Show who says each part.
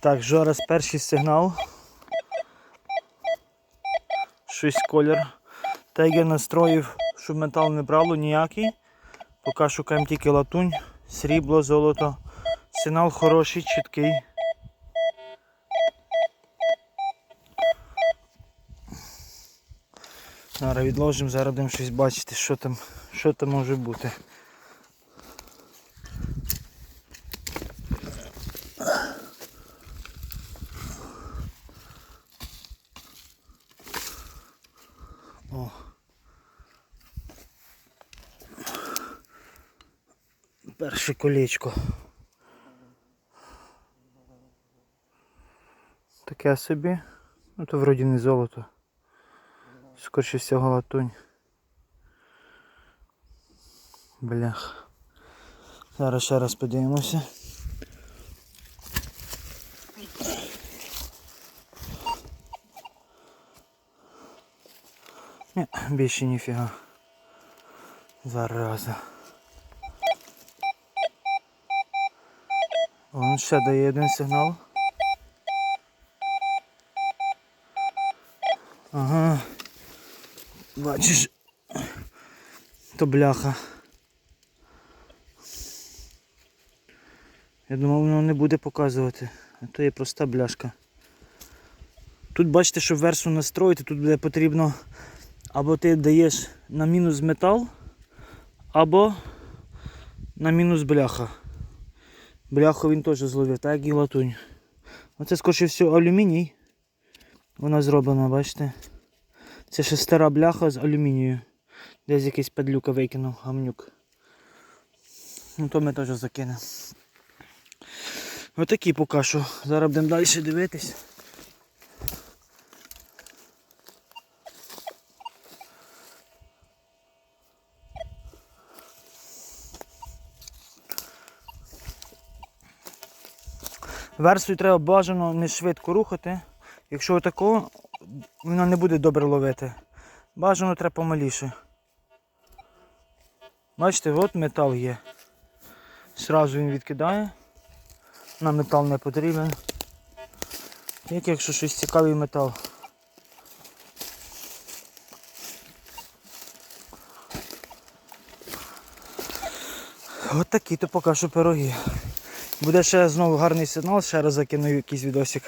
Speaker 1: Так, зараз перший сигнал. Щось колір. Так я настроїв, щоб метал не брало ніякий. Поки шукаємо тільки латунь, срібло, золото. Сигнал хороший, чіткий. Зараз відложимо, зараз будемо щось бачити, що там, що там може бути. О. Перше колечко. Таке собі. Ну то вроді не золото. Скоріше всього латунь. Блях. Зараз ще раз подивимося. Ні, більше ніфіга. Зараза. Он ще дає один сигнал. Ага. Бачиш. То бляха. Я думав, воно не буде показувати. А то є проста бляшка. Тут бачите, щоб версу настроїти, тут буде потрібно або ти даєш на мінус метал, або на мінус бляха. Бляху він теж зловив, так як і латунь. Оце скоріше все алюміній. Вона зроблена, бачите? Це ще стара бляха з алюмінію. Десь якийсь падлюка викинув, гамнюк. Ну то ми теж закинемо. Отакі поки що. Зараз будемо далі дивитись. Версію треба бажано не швидко рухати. Якщо отако, вона не буде добре ловити. Бажано треба помаліше. Бачите, от метал є. Зразу він відкидає. На метал не потрібен. Тільки якщо щось цікавий метал. От такі то поки що пироги. Буде ще знову гарний сигнал, ще раз закину якийсь відосик.